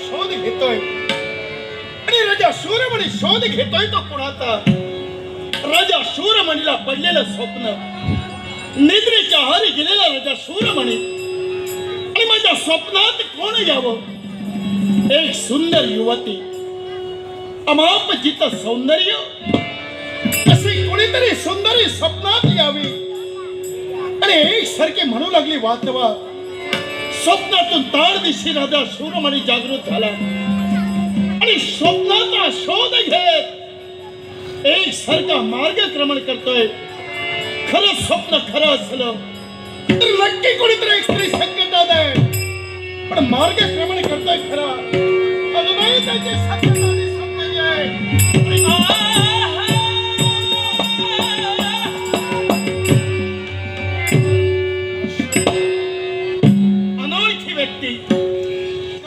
शोध घेतोय. राजा तो कुणाचा? राजा शूरमणीला पडलेलं स्वप्न निद्रेच्या आहारी गेलेला राजा शूरमणी. आणि माझ्या स्वप्नात कोण यावं? एक सुंदर युवती अमाप जित सौंदर्य कोणीतरी सुंदरी स्वप्नात यावी. आणि एक सारखी म्हणू लागली वाचवा स्वप्नातून तार दिशी राजा सूरमणी जागृत झाला. आणि स्वप्नाचा शोध घेत एक सारखा मार्गक्रमण करतोय. खरं स्वप्न खरं असलं तर नक्की कोणीतरी एक स्त्री संकटात आहे पण मार्गक्रमण करतोय खरा. अजूनही त्याची सत्यता दिसत divertir.